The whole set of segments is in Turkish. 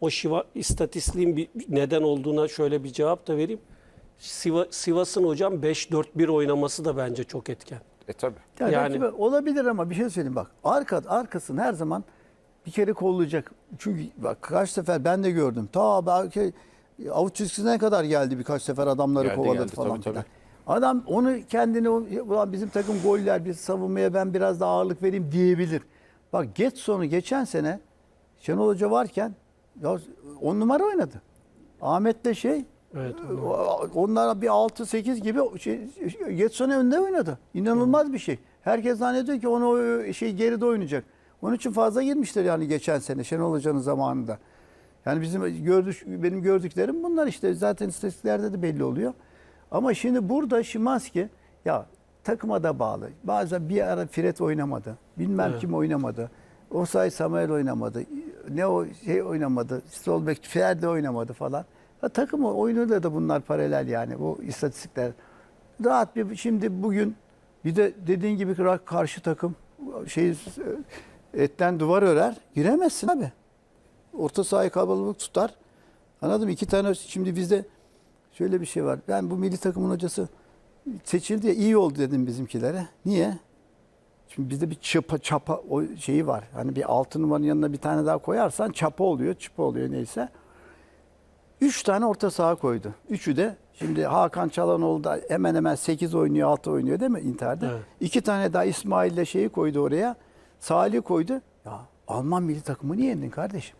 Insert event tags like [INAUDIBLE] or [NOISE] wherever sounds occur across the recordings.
o Şiva istatistiğin bir neden olduğuna şöyle bir cevap da vereyim. Siva, Sivas'ın hocam 5-4-1 oynaması da bence çok etken. E tabii. Ya Yani- rakibe olabilir ama bir şey söyleyeyim bak. Arka, arkasını her zaman bir kere kollayacak. Çünkü bak kaç sefer ben de gördüm. Ta belki avuç çizgisine kadar geldi birkaç sefer adamları Geldi, kovaladı geldi, falan tabii, tabii. Adam onu kendini ulan bizim takım goller biz savunmaya ben biraz daha ağırlık vereyim diyebilir. Bak Getson'u geçen sene Şenol Hoca varken ya on numara oynadı. Ahmet'le şey Evet. onlar bir 6-8 gibi şey, Getson'u önde oynadı. İnanılmaz bir şey. Herkes zannediyor ki onu o şey geride oynayacak. Onun için fazla girmiştir yani geçen sene Şenol Hoca'nın zamanında. Yani bizim gördük, benim gördüklerim bunlar işte zaten istatistiklerde de belli oluyor. Ama şimdi burada Şimanski ya takıma da bağlı. Bazen bir ara Fred oynamadı. Bilmem Evet. kim oynamadı. Osay Samuel oynamadı. Ne o şey oynamadı. Stolbeck Ferdi oynamadı falan. Ya takım oyunuyla da bunlar paralel yani bu istatistikler. Rahat bir şimdi bugün bir de dediğin gibi karşı takım şey etten duvar örer. Giremezsin abi. Orta sahayı kalabalık tutar. Anladın mı? İki tane şimdi bizde şöyle bir şey var. Ben bu milli takımın hocası seçildi ya iyi oldu dedim bizimkilere. Niye? Şimdi bizde bir çapa çapa o şeyi var. Hani bir altı numaranın yanına bir tane daha koyarsan çapa oluyor, çıpa oluyor neyse. Üç tane orta saha koydu. Üçü de şimdi Hakan Çalhanoğlu da hemen hemen 8 oynuyor, 6 oynuyor değil mi Inter'de? Evet. İki tane daha İsmail'le şeyi koydu oraya. Salih koydu. Ya Alman milli takımını yendin kardeşim.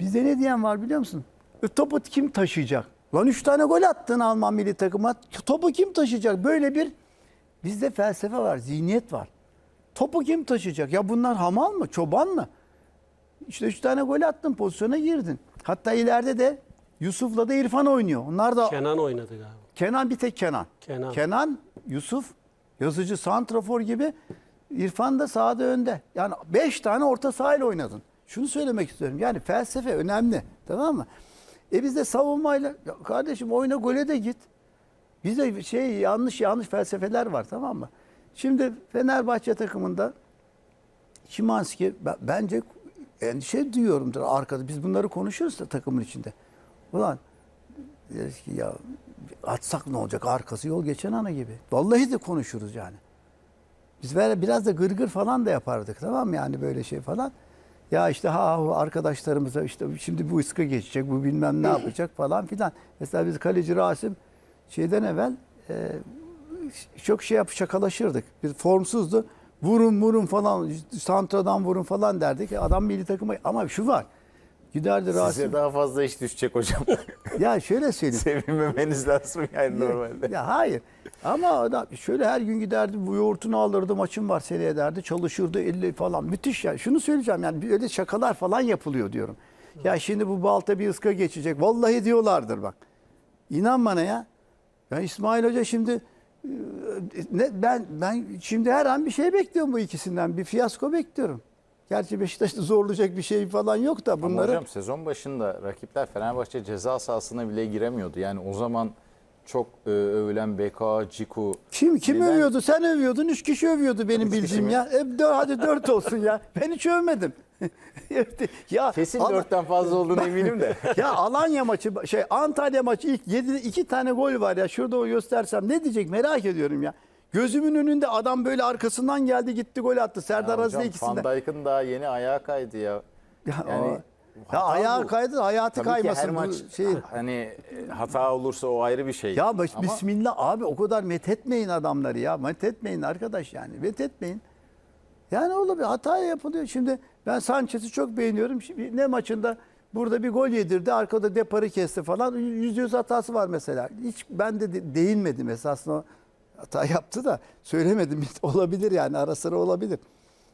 Bizde ne diyen var biliyor musun? E, topu kim taşıyacak? Lan üç tane gol attın Alman milli takıma. Topu kim taşıyacak? Böyle bir bizde felsefe var, zihniyet var. Topu kim taşıyacak? Ya bunlar hamal mı, çoban mı? İşte üç tane gol attın, pozisyona girdin. Hatta ileride de Yusuf'la da İrfan oynuyor. Onlar da Kenan oynadı galiba. Kenan bir tek Kenan. Kenan. Yusuf, yazıcı, santrafor gibi. İrfan da sahada önde. Yani beş tane orta sahayla oynadın. Şunu söylemek istiyorum. Yani felsefe önemli. Tamam mı? E biz de savunmayla ya kardeşim oyna gole de git. Bizde şey yanlış yanlış felsefeler var tamam mı? Şimdi Fenerbahçe takımında Şimanski ben- bence endişe duyuyorumdur arkada. Biz bunları konuşuyoruz da takımın içinde. Ulan deriz ki ya atsak ne olacak arkası yol geçen ana gibi. Vallahi de konuşuruz yani. Biz böyle biraz da gırgır falan da yapardık tamam mı yani böyle şey falan. Ya işte ha arkadaşlarımıza işte şimdi bu ıska geçecek bu bilmem ne yapacak falan filan. Mesela biz kaleci Rasim şeyden evvel e, çok şey yap şakalaşırdık. Bir formsuzdu. Vurun vurun falan santradan vurun falan derdik. Adam milli takıma ama şu var. Giderdi Rasim. Size daha fazla iş düşecek hocam. [LAUGHS] Ya şöyle söyleyeyim. Sevinmemeniz lazım yani normalde. Ya hayır. Ama adam şöyle her gün giderdi bu yoğurtunu alırdı maçım var seneye derdi. Çalışırdı 50 falan. Müthiş ya. Şunu söyleyeceğim yani öyle şakalar falan yapılıyor diyorum. Ya şimdi bu balta bir ıska geçecek. Vallahi diyorlardır bak. İnan bana ya. Ben İsmail Hoca şimdi e, ne, ben ben şimdi her an bir şey bekliyorum bu ikisinden. Bir fiyasko bekliyorum. Gerçi Beşiktaş'ta zorlayacak bir şey falan yok da Ama bunları. hocam sezon başında rakipler Fenerbahçe ceza sahasına bile giremiyordu. Yani o zaman çok e, övülen BK, Ciku. Kim kim Neden- övüyordu? Sen övüyordun. Üç kişi övüyordu benim Üç bildiğim ya. E, dö- hadi dört olsun ya. Ben hiç övmedim. [LAUGHS] ya Kesin Al- dörtten fazla olduğunu eminim de. [LAUGHS] ya Alanya maçı şey Antalya maçı ilk yedi, iki tane gol var ya. Şurada o göstersem ne diyecek merak ediyorum ya. Gözümün önünde adam böyle arkasından geldi gitti gol attı. Serdar Aziz de hocam ikisinde. Van Dijk'ın daha yeni ayağı kaydı ya. Ya, Yani ya hata ayağı bu. kaydı hayatı Tabii ki her kaymasın maç bu şey. hani e, hata olursa o ayrı bir şey. Ya baş, Ama bismillah abi o kadar methetmeyin adamları ya. Methetmeyin arkadaş yani. Methetmeyin. Yani bir hata yapılıyor. Şimdi ben Sanchez'i çok beğeniyorum. Şimdi ne maçında burada bir gol yedirdi. Arkada deparı kesti falan. Yüzde yüz hatası var mesela. Hiç ben de de- değinmedim esasında hata yaptı da söylemedim. [LAUGHS] olabilir yani ara sıra olabilir.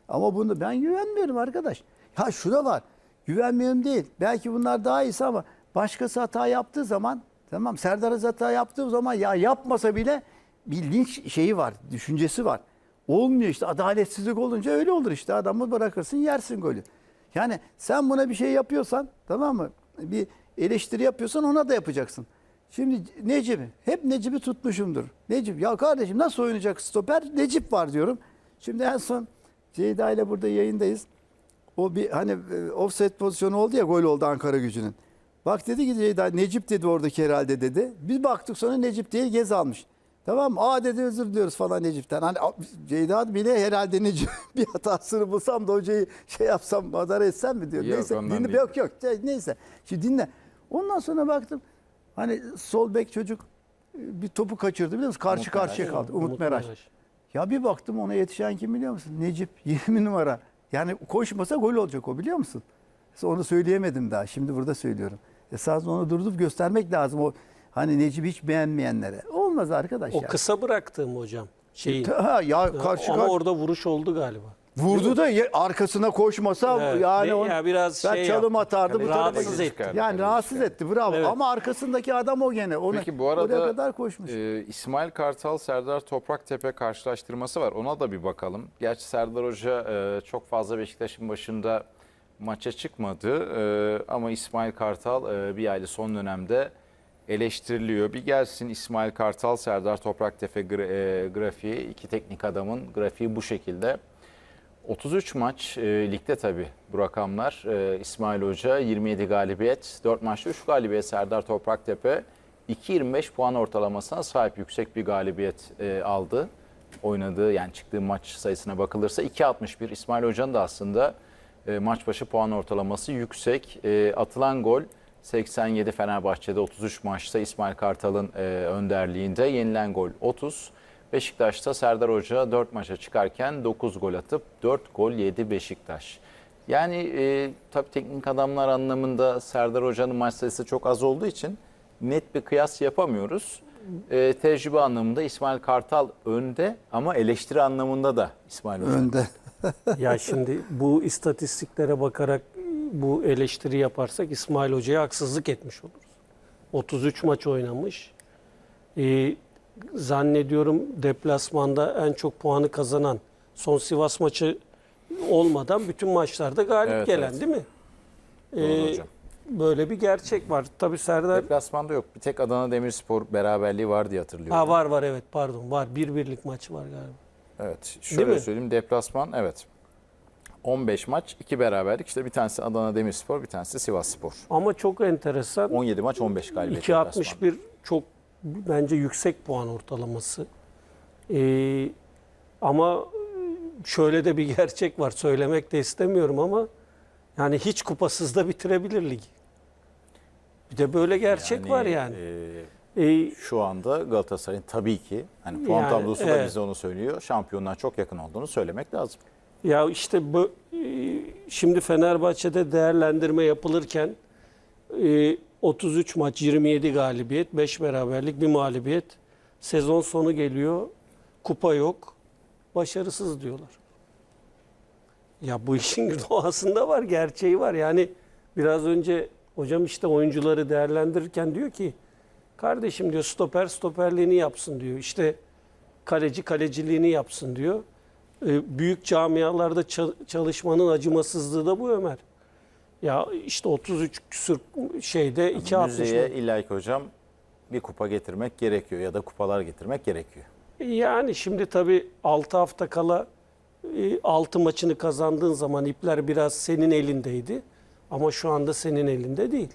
Ama bunu ben güvenmiyorum arkadaş. Ya şu da var. Güvenmiyorum değil. Belki bunlar daha iyisi ama başkası hata yaptığı zaman tamam Serdar hata yaptığı zaman ya yapmasa bile bir linç şeyi var, düşüncesi var. Olmuyor işte adaletsizlik olunca öyle olur işte adamı bırakırsın yersin golü. Yani sen buna bir şey yapıyorsan tamam mı? Bir eleştiri yapıyorsan ona da yapacaksın. Şimdi Necip'i hep Necip'i tutmuşumdur. Necip ya kardeşim nasıl oynayacak stoper? Necip var diyorum. Şimdi en son Ceyda ile burada yayındayız. O bir hani e, offset pozisyonu oldu ya gol oldu Ankara gücünün. Bak dedi ki Ceyda Necip dedi oradaki herhalde dedi. Biz baktık sonra Necip değil Gez almış. Tamam mı? Aa dedi özür diliyoruz falan Necip'ten. Hani Ceyda bile herhalde Necip [LAUGHS] bir hatasını bulsam da hocayı şey yapsam madara etsem mi diyor. Yok, neyse dinle, değil. yok yok şey, neyse. Şimdi dinle. Ondan sonra baktım hani sol bek çocuk e, bir topu kaçırdı biliyor musun? Karşı Umut karşıya Meraş. kaldı. Umut, Meraş. Ya bir baktım ona yetişen kim biliyor musun? Necip [LAUGHS] 20 numara. Yani koşmasa gol olacak o biliyor musun? Mesela Onu söyleyemedim daha. Şimdi burada söylüyorum. Esasında onu durdurup göstermek lazım. O hani Necip hiç beğenmeyenlere. Olmaz arkadaş O ya. kısa bıraktığım hocam. Şeyi. Ha, ya karşı Ama karşı orada vuruş oldu galiba. vurdu da ye- arkasına koşmasa Evet. yani Ne- on, ya biraz ben şey çalım yaptı. atardı bu tarafa Rahatsız gitti. etti. Çıkardı, Yani rahatsız etti bravo. Evet. Ama arkasındaki adam o gene. Ona, Peki bu oraya arada kadar koşmuş. e, İsmail Kartal Serdar Topraktepe karşılaştırması var. Ona da bir bakalım. Gerçi Serdar Hoca e, çok fazla Beşiktaş'ın başında maça çıkmadı. E, ama İsmail Kartal e, bir aylık son dönemde eleştiriliyor. Bir gelsin İsmail Kartal Serdar Topraktepe gra- e, grafiği. iki teknik adamın grafiği bu şekilde. 33 maç e, ligde tabii bu rakamlar. E, İsmail Hoca 27 galibiyet, 4 maçta 3 galibiyet Serdar Topraktepe 2.25 puan ortalamasına sahip yüksek bir galibiyet e, aldı. Oynadığı yani çıktığı maç sayısına bakılırsa 2.61 İsmail Hoca'nın da aslında e, maç başı puan ortalaması yüksek. E, atılan gol 87 Fenerbahçe'de 33 maçta İsmail Kartal'ın e, önderliğinde yenilen gol 30. Beşiktaş'ta Serdar Hoca 4 maça çıkarken 9 gol atıp 4 gol yedi Beşiktaş. Yani e, tabii teknik adamlar anlamında Serdar Hoca'nın maç sayısı çok az olduğu için net bir kıyas yapamıyoruz. E, tecrübe anlamında İsmail Kartal önde ama eleştiri anlamında da İsmail Hoca. Önde. Ya şimdi bu istatistiklere bakarak bu eleştiri yaparsak İsmail Hoca'ya haksızlık etmiş oluruz. 33 maç oynamış. Ee, zannediyorum deplasmanda en çok puanı kazanan son Sivas maçı olmadan bütün maçlarda galip Evet, gelen evet. değil mi? Ee, hocam. böyle bir gerçek var. Tabii Serdar Deplasmanda yok. Bir tek Adana Demirspor beraberliği var diye hatırlıyorum. ha, var var evet pardon var. Bir birlik maçı var galiba. Evet. Şöyle söyleyeyim. Deplasman evet. 15 maç, 2 beraberlik. İşte bir tanesi Adana Demirspor, bir tanesi Sivasspor. Ama çok enteresan. 17 maç, 15 galibiyet. deplasman. 2.61 çok bence yüksek puan ortalaması. Ee, ama şöyle de bir gerçek var. Söylemek de istemiyorum ama yani hiç kupasız da bitirebilir ligi. Bir de böyle gerçek var yani. e, Ee, şu anda Galatasaray'ın tabii ki hani puan Yani, tablosu da evet. bize onu söylüyor. Şampiyonluğa çok yakın olduğunu söylemek lazım. Ya işte bu, e, şimdi Fenerbahçe'de değerlendirme yapılırken e, 33 maç 27 galibiyet 5 beraberlik bir mağlubiyet sezon sonu geliyor kupa yok başarısız diyorlar. Ya bu işin [LAUGHS] doğasında var gerçeği var yani biraz önce hocam işte oyuncuları değerlendirirken diyor ki kardeşim diyor stoper stoperliğini yapsın diyor işte kaleci kaleciliğini yapsın diyor. E, büyük camialarda ça- çalışmanın acımasızlığı da bu Ömer. Ya işte 33 küsür şeyde 2.60 Müzeye illa ki hocam bir kupa getirmek gerekiyor ya da kupalar getirmek gerekiyor. Yani şimdi tabii 6 hafta kala 6 maçını kazandığın zaman ipler biraz senin elindeydi. Ama şu anda senin elinde değil.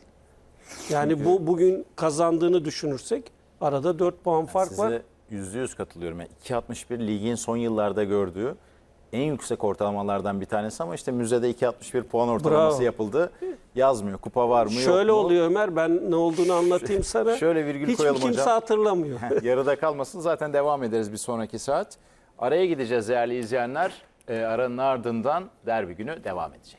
Yani bu bugün kazandığını düşünürsek arada 4 puan fark var. Size %100 katılıyorum. Yani 2.61 ligin son yıllarda gördüğü en yüksek ortalamalardan bir tanesi ama işte müzede 2.61 puan ortalaması Bravo. yapıldı. Yazmıyor. Kupa var mı yok Şöyle mu? oluyor Ömer ben ne olduğunu anlatayım [LAUGHS] sana. Şöyle virgül Hiçbir koyalım kimse hocam. hatırlamıyor. [LAUGHS] Yarıda kalmasın zaten devam ederiz bir sonraki saat. Araya gideceğiz değerli izleyenler. Ee, aranın ardından derbi günü devam edecek.